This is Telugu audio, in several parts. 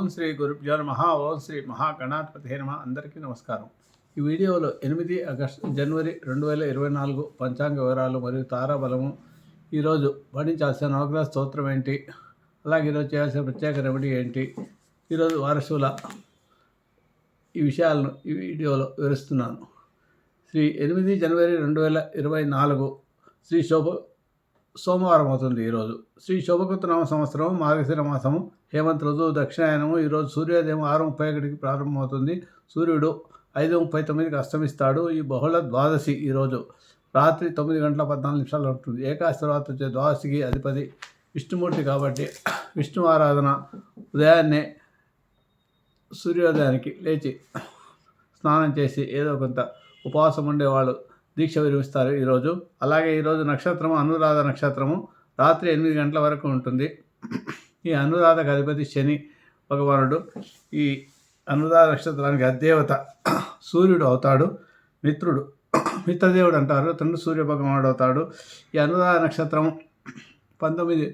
ఓం శ్రీ గురుభ్యో నమ. ఓం శ్రీ మహాగణాధిపతి నమ. అందరికీ నమస్కారం. ఈ వీడియోలో ఎనిమిది ఆగస్టు జనవరి రెండు వేల ఇరవై నాలుగు పంచాంగ వివరాలు మరియు తారాబలము. ఈరోజు పఠించాల్సిన నవగ్రహ స్తోత్రం ఏంటి? అలాగే ఈరోజు చేయాల్సిన ప్రత్యేక రెమెడీ ఏంటి? ఈరోజు వారసుల ఈ విషయాలను ఈ వీడియోలో వివరిస్తున్నాను. శ్రీ ఎనిమిది జనవరి రెండు వేల ఇరవై నాలుగు శ్రీ శోభ సోమవారం అవుతుంది ఈరోజు. శ్రీ శోభకృత నామ సంవత్సరం మార్గశిర మాసము హేమంత్ ఋతువు దక్షిణాయనము. ఈరోజు సూర్యోదయం ఆరు ముప్పై ఒకటికి ప్రారంభమవుతుంది. సూర్యుడు ఐదు ముప్పై తొమ్మిదికి అస్తమిస్తాడు. ఈ బహుళ ద్వాదశి ఈరోజు రాత్రి తొమ్మిది గంటల పద్నాలుగు నిమిషాలు ఉంటుంది. ఏకాశి తర్వాత వచ్చే ద్వాదశికి అధిపతి విష్ణుమూర్తి కాబట్టి విష్ణు ఆరాధన ఉదయాన్నే సూర్యోదయానికి లేచి స్నానం చేసి ఏదో కొంత ఉపవాసం ఉండేవాళ్ళు దీక్ష విరమిస్తారు ఈరోజు అలాగే ఈరోజు నక్షత్రము అనురాధ నక్షత్రము. రాత్రి ఎనిమిది గంటల వరకు ఉంటుంది. ఈ అనురాధకు అధిపతి శని భగవానుడు ఈ అనురాధ నక్షత్రానికి అధిదేవత సూర్యుడు అవుతాడు మిత్రుడు మిత్రదేవుడు అంటారు తండ్రి సూర్య భగవానుడు అవుతాడు. ఈ అనురాధ నక్షత్రం పంతొమ్మిది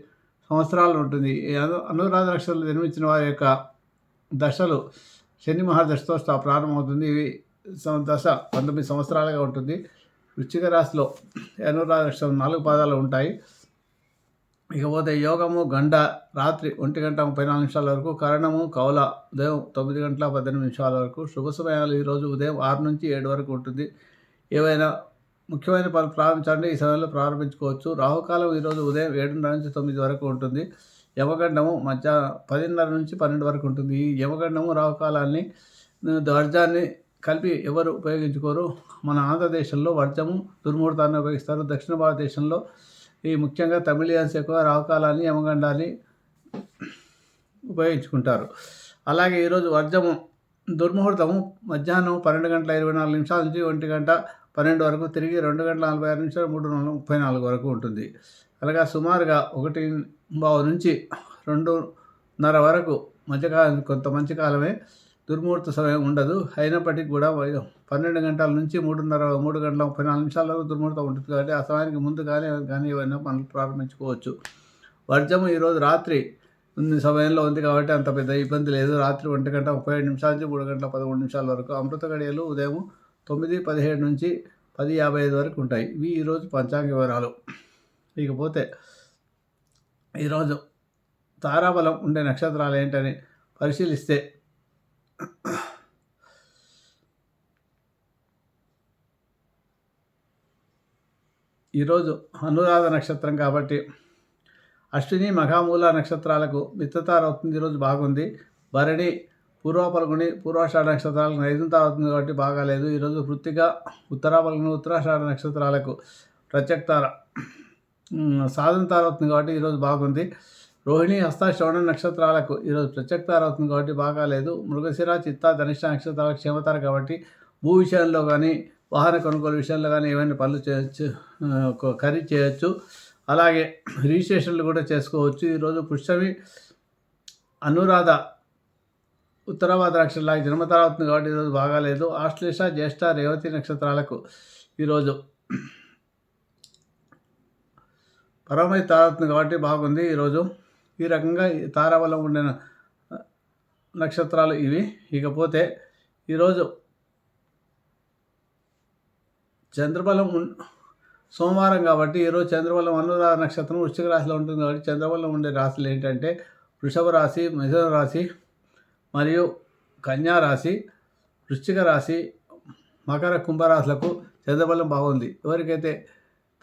సంవత్సరాలు ఉంటుంది. ఈ అను అనురాధ నక్షత్రంలో జన్మించిన వారి యొక్క దశలు శని మహాదశతో ప్రారంభమవుతుంది. ఇవి దశ పంతొమ్మిది సంవత్సరాలుగా ఉంటుంది. వృశ్చిక రాశిలో అనురాధ నక్షత్రం నాలుగు పాదాలు ఉంటాయి. ఇకపోతే యోగము గంట రాత్రి ఒంటి గంట ముప్పై నాలుగు నిమిషాల వరకు కరణము కౌల ఉదయం తొమ్మిది గంటల పద్దెనిమిది నిమిషాల వరకు శుభ సమయాలు ఈరోజు ఉదయం ఆరు నుంచి ఏడు వరకు ఉంటుంది. ఏవైనా ముఖ్యమైన పనులు ప్రారంభించాలంటే ఈ సమయంలో ప్రారంభించుకోవచ్చు. రాహుకాలం ఈరోజు ఉదయం ఏడున్నర నుంచి తొమ్మిది వరకు ఉంటుంది. యమగండము మధ్య పదిన్నర నుంచి పన్నెండు వరకు ఉంటుంది. ఈ యమగండము రాహుకాలాన్ని వర్జాన్ని కలిపి ఎవరు ఉపయోగించుకోరు? మన ఆంధ్రదేశంలో వర్జము దుర్ముహూర్తాన్ని ఉపయోగిస్తారు. దక్షిణ భారతదేశంలో ఈ ముఖ్యంగా తమిళియన్స్ ఎక్కువ రావకాలాన్ని యమగండాన్ని ఉపయోగించుకుంటారు. అలాగే ఈరోజు వర్జము దుర్ముహూర్తము మధ్యాహ్నం పన్నెండు గంటల ఇరవై నాలుగు నిమిషాల నుంచి ఒంటి గంట పన్నెండు వరకు తిరిగి రెండు గంటల నలభై ఆరు నిమిషాలు మూడు నాలుగు ముప్పై నాలుగు వరకు ఉంటుంది. అలాగా సుమారుగా ఒకటి బావు నుంచి రెండున్నర వరకు మధ్యకాలం కొంత మంచి కాలమే దుర్ముహూర్త సమయం ఉండదు. అయినప్పటికీ కూడా పన్నెండు గంటల నుంచి మూడున్నర మూడు గంటల ముప్పై నాలుగు నిమిషాల వరకు దుర్ముహూర్తం ఉంటుంది కాబట్టి ఆ సమయానికి ముందు కానీ కానీ ఏమైనా పనులు ప్రారంభించుకోవచ్చు. వర్జము ఈరోజు రాత్రి ఉన్న సమయంలో ఉంది కాబట్టి అంత పెద్ద ఇబ్బంది లేదు. రాత్రి ఒంటి గంట ముప్పై ఏడు నిమిషాల నుంచి మూడు గంటల పదమూడు నిమిషాల వరకు అమృత గడియలు ఉదయం తొమ్మిది పదిహేడు నుంచి పది యాభై ఐదు వరకు ఉంటాయి. ఇవి ఈరోజు పంచాంగ వివరాలు. ఇకపోతే ఈరోజు తారాబలం ఉండే నక్షత్రాలు ఏంటని పరిశీలిస్తే ఈరోజు అనురాధ నక్షత్రం కాబట్టి అశ్విని మఘామూల నక్షత్రాలకు మిత్రతార అవుతుంది. ఈరోజు బాగుంది. భరణి పూర్వపల్గుని పూర్వాషాఢ నక్షత్రాలకు నైదుతార అవుతుంది కాబట్టి బాగాలేదు. ఈరోజు వృత్తిగా ఉత్తరాపల్గుని ఉత్తరాషాఢ నక్షత్రాలకు ప్రత్యక్తార సాధన తార అవుతుంది కాబట్టి ఈరోజు బాగుంది. రోహిణి హస్త శ్రవణ నక్షత్రాలకు ఈరోజు ప్రత్యక్తార అవుతుంది కాబట్టి బాగాలేదు మృగశిర చిత్త ధనిష్ట నక్షత్రాలకు క్షేమతారు కాబట్టి భూ విషయంలో కానీ వాహన కొనుగోలు విషయంలో కానీ ఏమైనా పనులు చేయొచ్చు ఆ, ఖరీదు చేయొచ్చు. అలాగే రిజిస్ట్రేషన్లు కూడా చేసుకోవచ్చు. ఈరోజు పుష్యమి అనురాధ ఉత్తరావాద నక్షత్రాలకు జన్మతార అవుతుంది కాబట్టి ఈరోజు బాగాలేదు ఆశ్లేష జ్యేష్ఠ రేవతి నక్షత్రాలకు ఈరోజు పరమై తారవుతుంది కాబట్టి బాగుంది. ఈరోజు ఈ రకంగా ఈ తారాబలం ఉండే నక్షత్రాలు ఇవి. ఇకపోతే ఈరోజు చంద్రబలం సోమవారం కాబట్టి ఈరోజు చంద్రబలం అనురాధ నక్షత్రం వృశ్చిక రాశిలో ఉంటుంది కాబట్టి చంద్రబలం ఉండే రాశులు ఏంటంటే వృషభ రాశి మిథున రాశి మరియు కన్యా రాశి వృశ్చిక రాశి మకర కుంభరాశులకు చంద్రబలం బాగుంది. ఎవరికైతే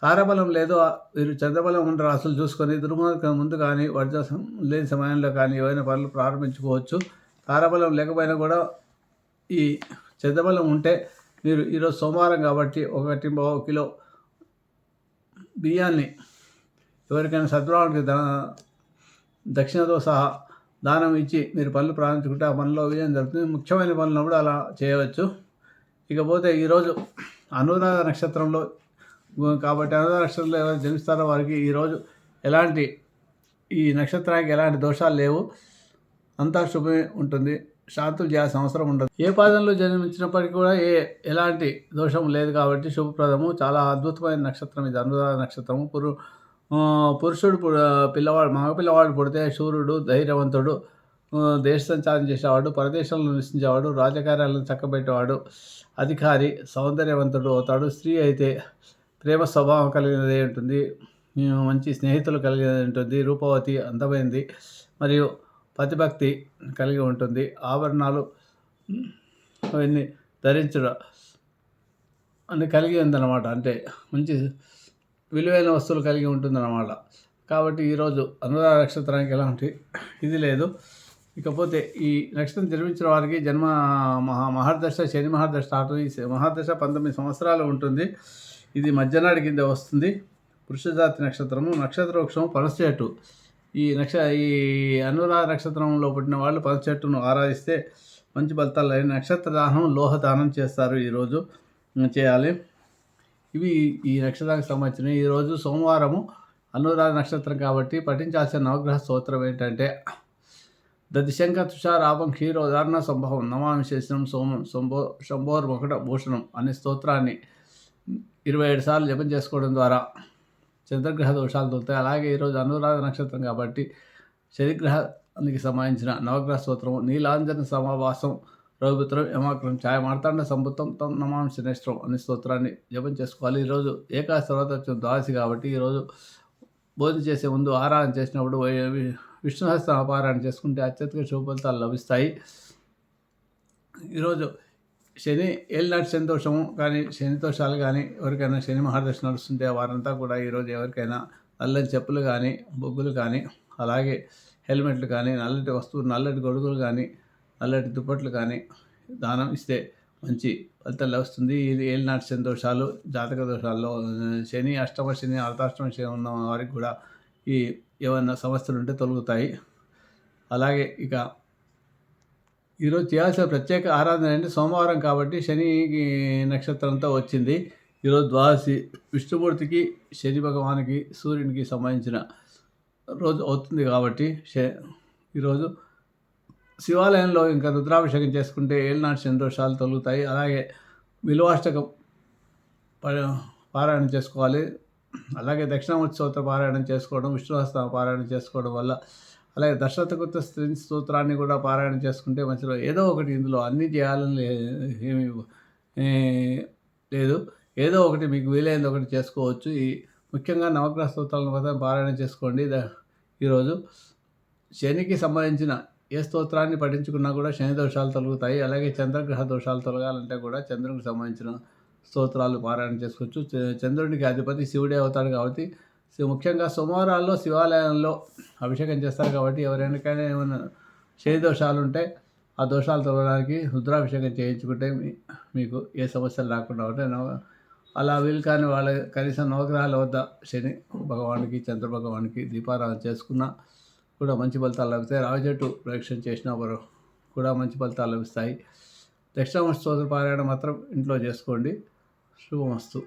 తారబలం లేదో వీరు చంద్రబలం ఉన్న రాసులు చూసుకొని దుర్మార్గం ముందు కానీ వర్జసం లేని సమయంలో కానీ ఏవైనా పనులు ప్రారంభించుకోవచ్చు. తారబలం లేకపోయినా కూడా ఈ చంద్రబలం ఉంటే మీరు ఈరోజు సోమవారం కాబట్టి ఒకటి పావు కిలో బియ్యాన్ని ఎవరికైనా సద్భావానికి దా దక్షిణతో సహా దానం ఇచ్చి మీరు పనులు ప్రారంభించుకుంటే ఆ పనిలో విజయం జరుగుతుంది. ముఖ్యమైన పనులు అలా చేయవచ్చు. ఇకపోతే ఈరోజు అనురాధ నక్షత్రంలో కాబట్టి అనురాధ నక్షత్రంలో ఎవరైనా జన్మిస్తారో వారికి ఈరోజు ఎలాంటి ఈ నక్షత్రానికి ఎలాంటి దోషాలు లేవు. అంతా శుభమే ఉంటుంది. శాంతులు చేయాల్సిన అవసరం ఉండదు. ఏ పాదంలో జన్మించినప్పటికీ కూడా ఏ ఎలాంటి దోషం లేదు కాబట్టి శుభప్రదము. చాలా అద్భుతమైన నక్షత్రం ఇది. అనురాధ నక్షత్రము. పురు పురుషుడు పిల్లవాడు మగ పిల్లవాడు పుడితే సూర్యుడు ధైర్యవంతుడు దేశ సంచారం చేసేవాడు పరదేశంలో నివసించేవాడు రాజకార్యాలను చక్కబెట్టేవాడు అధికారి సౌందర్యవంతుడు అవుతాడు. స్త్రీ అయితే ప్రేమ స్వభావం కలిగినది ఉంటుంది. మంచి స్నేహితులు కలిగినది ఉంటుంది. రూపవతి అందమైంది. మరియు పతిభక్తి కలిగి ఉంటుంది. ఆభరణాలు అవన్నీ ధరించడం అని కలిగి ఉందన్నమాట. అంటే మంచి విలువైన వస్తువులు కలిగి ఉంటుందన్నమాట. కాబట్టి ఈరోజు అనురాధ నక్షత్రానికి ఎలాంటి ఇది లేదు. ఇకపోతే ఈ నక్షత్రం జన్మించిన వారికి జన్మ మహా మహర్దశ శని మహర్దశ స్టార్ట్ ఈ మహర్దశ పంతొమ్మిది సంవత్సరాలు ఉంటుంది. ఇది మధ్యనాడి కింద వస్తుంది. వృషజాతి నక్షత్రము నక్షత్ర వృక్షం పనస ఈ నక్ష ఈ అనురాధ నక్షత్రంలో పుట్టిన వాళ్ళు పనస చెట్టును ఆరాధిస్తే మంచి ఫలితాలు అయిన నక్షత్ర దానం లోహ దానం చేస్తారు ఈరోజు చేయాలి? ఇవి ఈ నక్షత్రానికి సంబంధించిన ఈరోజు సోమవారము అనురాధ నక్షత్రం కాబట్టి పఠించాల్సిన నవగ్రహ స్తోత్రం ఏంటంటే దతిశంక తుషారాపం క్షీరోదారణ సంభవం నమామి శేషం సోమం శంభో శంభోర్మకుట భూషణం అనే స్తోత్రాన్ని ఇరవై ఏడు సార్లు జపం చేసుకోవడం ద్వారా చంద్రగ్రహ దోషాలు తొలుతాయి. అలాగే ఈరోజు అనురాధ నక్షత్రం కాబట్టి శనిగ్రహానికి సంబంధించిన నవగ్రహ స్తోత్రం నీలాంజన సమావాసం రఘుపుత్రం యమాక్రం ఛాయ మార్తాండ సంబుత్తం తమ నమాం శనేశ్వరం అనే స్తోత్రాన్ని జపం చేసుకోవాలి. ఈరోజు ఏకాశ తర్వాత వచ్చిన ద్వాదశి కాబట్టి ఈరోజు బోధ చేసే ముందు ఆరాధన చేసినప్పుడు వై- విష్ణు సహస్ర అపారాయణ చేసుకుంటే అత్యధిక శుభ ఫలితాలు లభిస్తాయి. ఈరోజు శని ఏళ్ళనాటి శని దోషము కానీ శని దోషాలు కానీ ఎవరికైనా శని మహాదశ నడుస్తుంటే వారంతా కూడా ఈరోజు ఎవరికైనా నల్లని చెప్పులు కానీ బొగ్గులు కానీ అలాగే హెల్మెట్లు కానీ నల్లటి వస్తువులు నల్లటి గొడుగులు కానీ నల్లటి దుప్పట్లు కానీ దానం ఇస్తే మంచి ఫలితం లభిస్తుంది. ఇది ఏలినాటి శని దోషాలు జాతక దోషాల్లో శని అష్టమ శని అర్ధాష్టమ శని ఉన్న వారికి కూడా ఈ ఏమన్నా సమస్యలు ఉంటే తొలుగుతాయి. అలాగే ఇక ఈరోజు చేయాల్సిన ప్రత్యేక ఆరాధన అంటే సోమవారం కాబట్టి శని నక్షత్రంతో వచ్చింది. ఈరోజు ద్వాదశి. విష్ణుమూర్తికి శని భగవానికి సూర్యునికి సంబంధించిన రోజు అవుతుంది కాబట్టి ఈరోజు శివాలయంలో ఇంకా రుద్రాభిషేకం చేసుకుంటే ఏళ్ళనాటి శని దోషాలు తొలుగుతాయి. అలాగే విలువాష్టకం పారాయణం చేసుకోవాలి. అలాగే దక్షిణామూర్తి స్తోత్ర పారాయణం చేసుకోవడం విష్ణుహస్త పారాయణం చేసుకోవడం వల్ల అలాగే దశరథకృత స్త్రీ స్తోత్రాన్ని కూడా పారాయణం చేసుకుంటే మంచిలో ఏదో ఒకటి ఇందులో అన్నీ చేయాలని ఏమి లేదు. ఏదో ఒకటి మీకు వీలైనది ఒకటి చేసుకోవచ్చు. ఈ ముఖ్యంగా నవగ్రహ స్తోత్రాలను మాత్రం పారాయణ చేసుకోండి. ఈరోజు శనికి సంబంధించిన ఏ స్తోత్రాన్ని పఠించుకున్నా కూడా శని దోషాలు తొలగుతాయి. అలాగే చంద్రగ్రహ దోషాలు తొలగాలంటే కూడా చంద్రునికి సంబంధించిన స్తోత్రాలు పారాయణ చేసుకోవచ్చు. చంద్రునికి అధిపతి శివుడే అవుతాడు కాబట్టి ముఖ్యంగా సోమవారాల్లో శివాలయంలో అభిషేకం చేస్తారు కాబట్టి ఎవరైనాకైనా ఏమైనా శని దోషాలు ఉంటే ఆ దోషాలు తొలగడానికి రుద్రాభిషేకం చేయించుకుంటే మీ- మీకు ఏ సమస్యలు రాకుండా ఉంటాయి. అలా వీలు కాని వాళ్ళ కనీసం నవగ్రహాల వద్ద శని భగవానికి చంద్ర భగవానికి దీపారాధన చేసుకున్నా కూడా మంచి ఫలితాలు లభిస్తాయి. రావి చెట్టు ప్రదక్షిణ చేసిన వారు కూడా మంచి ఫలితాలు లభిస్తాయి. దక్షిణామూర్తి స్తోత్ర పారాయణ మాత్రం ఇంట్లో చేసుకోండి. శుభమస్తు.